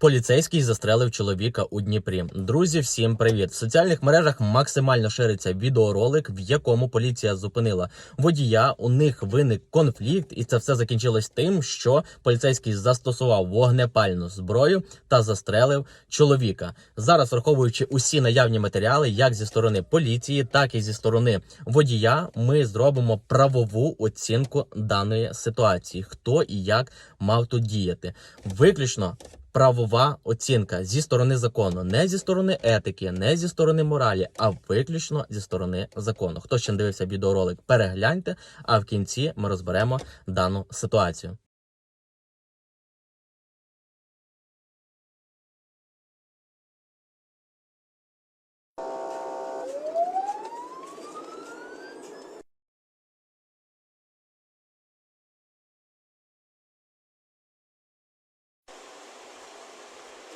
Поліцейський застрелив чоловіка у Дніпрі. Друзі, всім привіт! В соціальних мережах максимально шириться відеоролик, в якому поліція зупинила водія. У них виник конфлікт, і це все закінчилось тим, що поліцейський застосував вогнепальну зброю та застрелив чоловіка. Зараз, враховуючи усі наявні матеріали, як зі сторони поліції, так і зі сторони водія, ми зробимо правову оцінку даної ситуації. Хто і як мав тут діяти, виключно правова оцінка зі сторони закону, не зі сторони етики, не зі сторони моралі, а виключно зі сторони закону. Хто ще не дивився відеоролик, перегляньте. А в кінці ми розберемо дану ситуацію.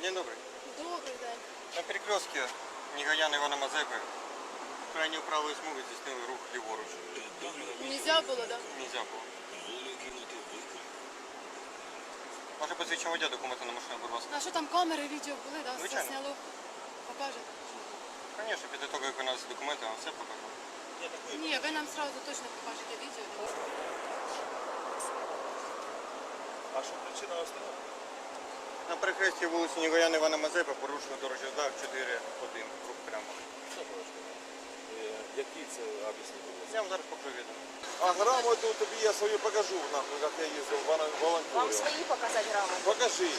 День добрый. Добрий день. На перекрестке Негаян Ивана Мазепы крайнюю правую смугу здійснили рух ліворуч. Нельзя було, да? Нельзя було. Ваше посвідчення водія документи на машину, будь ласка. А що там камери, відео були, да? Все Звичайно. сняло. Покажете? Звісно, після того, як ви нас документи, вам все покажу. Ні, ви нам сразу точно покажете відео. А що причина остановки? На перехресті вулиці Негаян Івана Мазепи порушено дорожній знак 4.1. Рух прямо. Трошки? Який це об'яснити? Я вам зараз покажу відео. А грамоту тобі я свою покажу, нахуй, як я їздив в Вам свої показати грамоту? Покажи.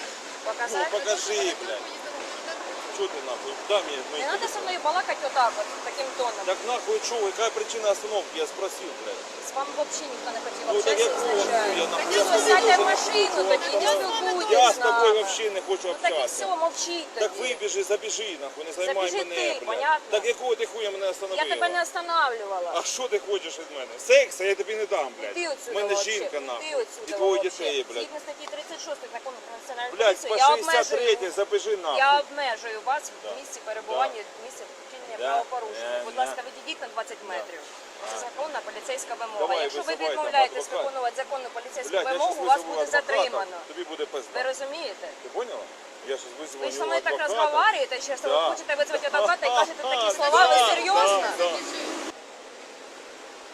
Показати? Ну, покажи, блядь. Що ти нахуй? Мені мої Не надо со мной балакать вот так вот, таким тоном. Так нахуй что, какая причина остановки? Я спросил, блядь. С вами вообще никто не хотел Ну так общаться хуя, изначально. нахуй? Так Я з сядьте в дуже машину, не тоді не хочу. спілкуйтесь Я з з тобою нами. вообще не хочу Ну так і общатися. все, мовчіть Так вибіжи, забіжи, нахуй, не займай Забіжи мене, ти, блядь. понятно? Так якого ти хуя мене остановила? Я тебе не останавливала. А що ти хочеш від мене? Секса я тобі не дам, блядь. Ти отсюда У мене вообще. жінка, Ти нахуй. отсюда І твої вообще. дітей, блядь. Згідно статті 36 закону про національну Блядь, поліцію, я 63 обмежую, забіжи нахуй. я обмежую вас в місці перебування, в місці вчинення правопорушення. Е, Будь ласка, відійдіть на 20 метрів. Це законна поліцейська вимога. Давай, Якщо ви визивай там відмовляєтесь адвоката. виконувати законну поліцейську Блядь, я вимогу, вас визову буде адвоката, затримано. Тобі буде Ви пизда. розумієте? Ти поняла? Я щас визову Ви ж мною так адвоката. розмовляєте, що ви Да. хочете визвати адвоката і кажете такі слова, ви серйозно? да, да.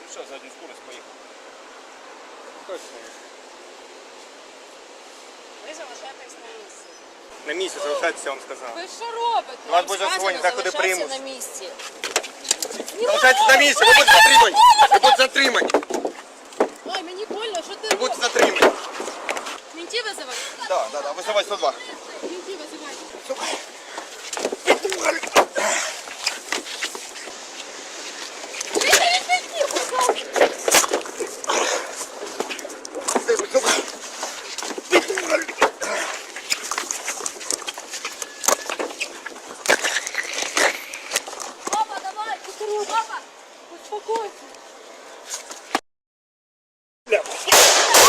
Ну що, задню скорость поїхав. Ви залишаєтесь на місці. На місці залишайтеся, я вам сказав. Ви що робите? У Вас буде куди Залишайся приймуть. на місці. Залишайтеся на місці, ви будете затримані. Ви будете затримані. Ой, мені больно, що ти Ви будете робиш? затримані. Мінті визивай. Так, так, так, визивай 102.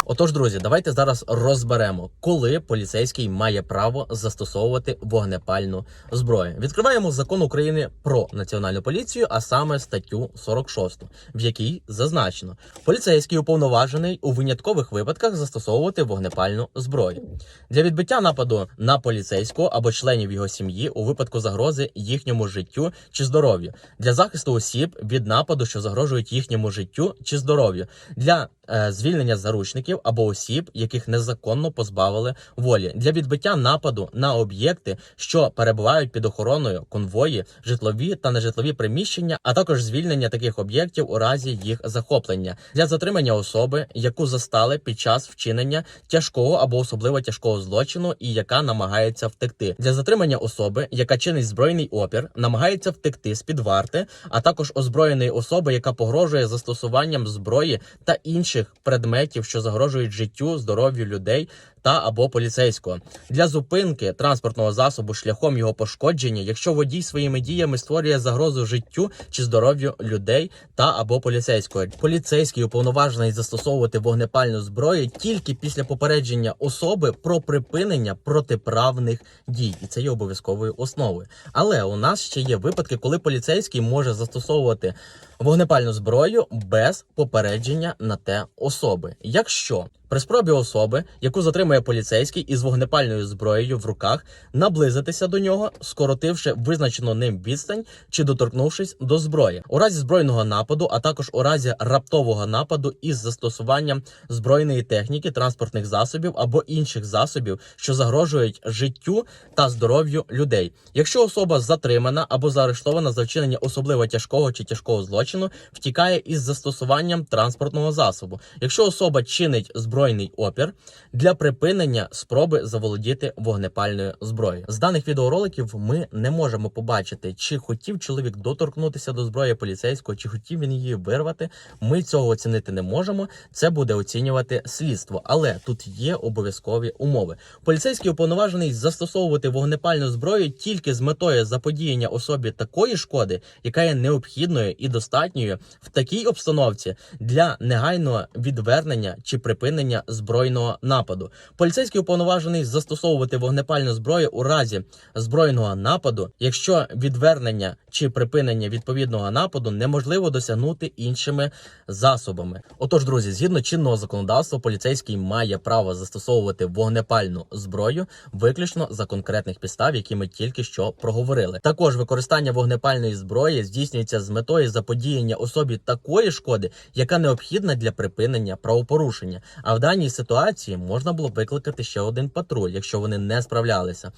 Отож, друзі, давайте зараз розберемо, коли поліцейський має право застосовувати вогнепальну зброю. Відкриваємо закон України про національну поліцію, а саме статтю 46, в якій зазначено, поліцейський уповноважений у виняткових випадках застосовувати вогнепальну зброю. Для відбиття нападу на поліцейського або членів його сім'ї у випадку загрози їхньому життю чи здоров'ю, для захисту осіб від нападу, що загрожують їхньому життю чи здоров'ю, для звільнення заручників або осіб, яких незаконно позбавили волі, для відбиття нападу на об'єкти, що перебувають під охороною, конвої, житлові та нежитлові приміщення, а також звільнення таких об'єктів у разі їх захоплення, для затримання особи, яку застали під час вчинення тяжкого або особливо тяжкого злочину, і яка намагається втекти, для затримання особи, яка чинить збройний опір, намагається втекти з під варти, а також озброєної особи, яка погрожує застосуванням зброї та інших предметів, що загрожують життю, здоров'ю людей та або поліцейського для зупинки транспортного засобу шляхом його пошкодження, якщо водій своїми діями створює загрозу життю чи здоров'ю людей та або поліцейського. Поліцейський уповноважений застосовувати вогнепальну зброю тільки після попередження особи про припинення протиправних дій, і це є обов'язковою основою. Але у нас ще є випадки, коли поліцейський може застосовувати вогнепальну зброю без попередження на те особи. Якщо при спробі особи, яку затримує отримує поліцейський із вогнепальною зброєю в руках наблизитися до нього, скоротивши визначену ним відстань чи доторкнувшись до зброї. У разі збройного нападу, а також у разі раптового нападу із застосуванням збройної техніки, транспортних засобів або інших засобів, що загрожують життю та здоров'ю людей. Якщо особа затримана або заарештована за вчинення особливо тяжкого чи тяжкого злочину, втікає із застосуванням транспортного засобу. Якщо особа чинить збройний опір для припинення спроби заволодіти вогнепальною зброєю. З даних відеороликів ми не можемо побачити, чи хотів чоловік доторкнутися до зброї поліцейського, чи хотів він її вирвати. Ми цього оцінити не можемо. Це буде оцінювати слідство, але тут є обов'язкові умови. Поліцейський уповноважений застосовувати вогнепальну зброю тільки з метою заподіяння особі такої шкоди, яка є необхідною і достатньою в такій обстановці для негайного відвернення чи припинення збройного нападу. Поліцейський уповноважений застосовувати вогнепальну зброю у разі збройного нападу, якщо відвернення чи припинення відповідного нападу неможливо досягнути іншими засобами. Отож, друзі, згідно чинного законодавства, поліцейський має право застосовувати вогнепальну зброю виключно за конкретних підстав, які ми тільки що проговорили. Також використання вогнепальної зброї здійснюється з метою заподіяння особі такої шкоди, яка необхідна для припинення правопорушення. А в даній ситуації можна було б викликати ще один патруль, якщо вони не справлялися.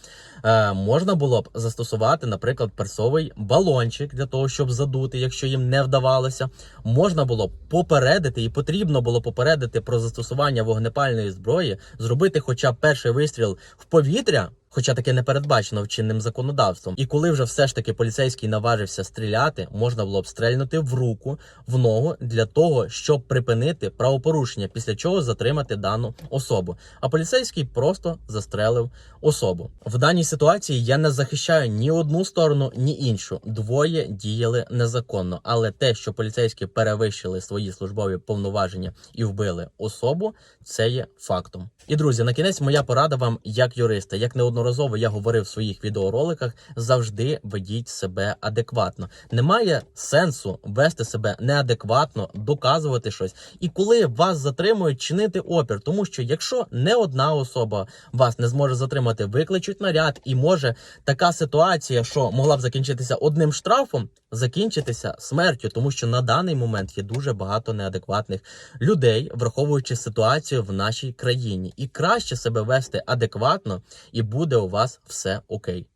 Е, можна було б застосувати, наприклад, персовий балончик для того, щоб задути, якщо їм не вдавалося. Можна було б попередити і потрібно було попередити про застосування вогнепальної зброї, зробити хоча б перший вистріл в повітря. Хоча таке не передбачено чинним законодавством, і коли вже все ж таки поліцейський наважився стріляти, можна було б стрельнути в руку, в ногу для того, щоб припинити правопорушення, після чого затримати дану особу. А поліцейський просто застрелив особу. В даній ситуації я не захищаю ні одну сторону, ні іншу. Двоє діяли незаконно, але те, що поліцейські перевищили свої службові повноваження і вбили особу, це є фактом. І друзі, на кінець моя порада вам як юриста, як неодноразово я говорив в своїх відеороликах, завжди ведіть себе адекватно. Немає сенсу вести себе неадекватно, доказувати щось. І коли вас затримують, чинити опір, тому що якщо не одна особа вас не зможе затримати, викличуть наряд, і може така ситуація, що могла б закінчитися одним штрафом, закінчитися смертю, тому що на даний момент є дуже багато неадекватних людей, враховуючи ситуацію в нашій країні, і краще себе вести адекватно, і буде у вас все окей.